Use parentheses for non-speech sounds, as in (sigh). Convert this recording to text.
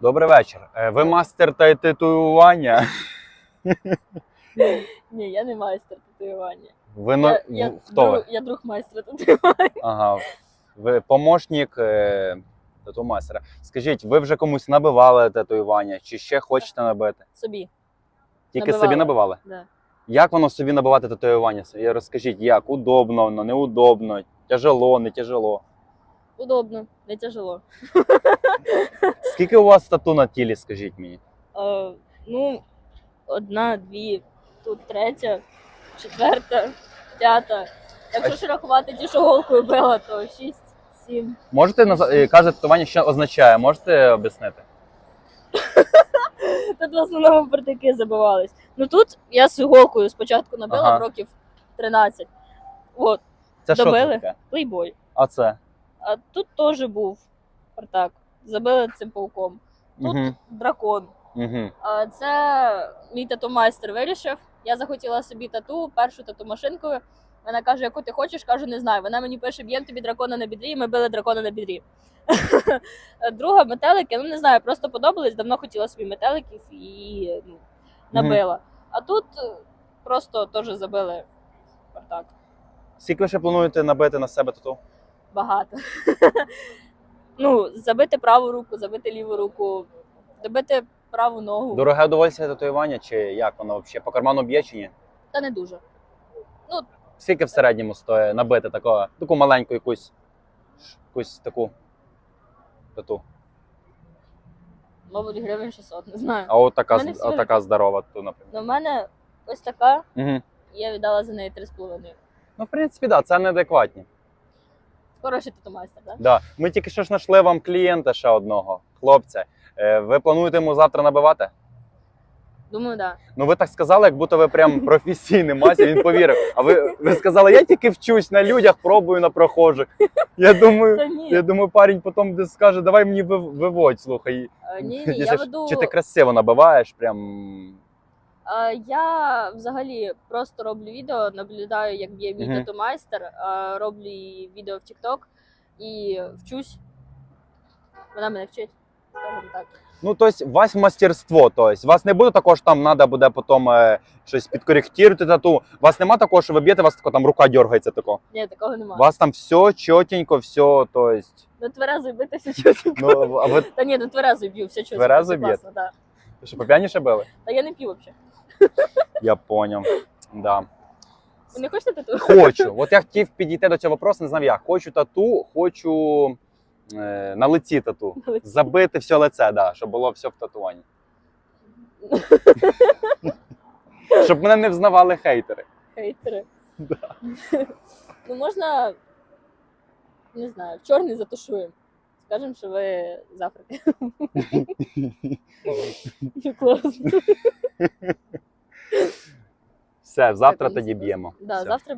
Добрий вечір. Е, Ви мастер та татуювання? Ні, я не майстер татуювання. Ви но... я, я, хто друг, ви? я друг майстра татуювання. Ага. Ви помощник е... тату-мастера. Скажіть, ви вже комусь набивали татуювання, чи ще хочете набити? Собі. Тільки Набивала. собі набивали? Да. Як воно собі набивати татуювання? Розкажіть, як? Удобно, воно, неудобно, тяжело, не тяжело. Удобно, не тяжело. (laughs) Скільки у вас тату на тілі, скажіть мені? Е, ну, одна, дві, тут третя, четверта, п'ята. Якщо ж рахувати ті, що голкою била, то шість, сім. Можете наз... е, каже татуювання, що означає? Можете об'яснити? (laughs) Тут в основному партики забивались. Ну тут я з голкою спочатку набила Ага. років 13. От, Це що Добили? таке? плейбой. А це? А тут теж був партак. Забили цим пауком. Тут Угу. дракон. Угу. А, Це мій тату-майстер вирішив. Я захотіла собі тату, першу тату-машинкою. Вона каже, яку ти хочеш, кажу, не знаю. Вона мені пише, б'єм тобі дракона на бідрі, і ми били дракона на бідрі. (laughs) Друга метелики, ну не знаю, просто подобались. Давно хотіла собі метеликів і ну, набила. А тут е, просто теж забили партак. Скільки ви ще плануєте набити на себе тату? Багато. (laughs) ну, забити праву руку, забити ліву руку, добити праву ногу. Дороге удовольствие татуювання, чи як воно взагалі? По карману б'є чи ні? Та не дуже. Скільки в середньому стоїть набити такого, таку маленьку якусь, якусь таку тату? Мабуть, гривень 600, не знаю. А от така, В мене всі а така здорова тату, наприклад. Ну, в мене ось така, Угу. я віддала за неї 3,5. Ну, в принципі, так, да, це неадекватні. Хороший тату-майстер, так? Да. Ми тільки що ж знайшли вам клієнта ще одного, хлопця. Е, Ви плануєте йому завтра набивати? Думаю, так. Ну ви так сказали, як будто ви прям (laughs) професійний мастер, він повірив. А ви, ви сказали, я тільки вчусь на людях, пробую на прохожих. Я думаю, ні, я думаю, парень потім десь скаже, давай мені вив- виводь, слухай. Е, ні, ні, Якщо я ж- веду. Чи ти красиво набиваєш, прям. Е, Я взагалі просто роблю відео, наблюдаю, як б'є мій Мгм. тату-майстер, е, роблю відео в TikTok і вчусь. Вона мене вчить, скажімо так. Ну, тобто, у вас мастерство, тобто, у вас не буде такого, що там треба буде потім е, щось підкоректувати тату. У вас нема такого, що ви б'єте, у вас тако, там рука дергається тако. Ні, такого У немає. вас там все чотенько, все, тобто. Ну, тверезою бити все. Ну, а ви Та ні, ну тверезою б'ю, все чутенько. Тверезою все класно, да. ви що, поп'яніше били? Та я не п'ю взагалі. (laughs) Я поняв. Да. Ви не хочете тату? Хочу. (laughs) От я хотів підійти до цього вопросу, не знав як. Хочу тату, хочу е, на лиці тату. На лиці. Забити все лице, да, щоб було все в татуанні. (laughs) Щоб мене не взнавали хейтери. Хейтери. Ну можна, не знаю, в чорний затушуємо. Скажемо, що ви з Африки. Все, завтра тоді б'ємо. Да, Все. завтра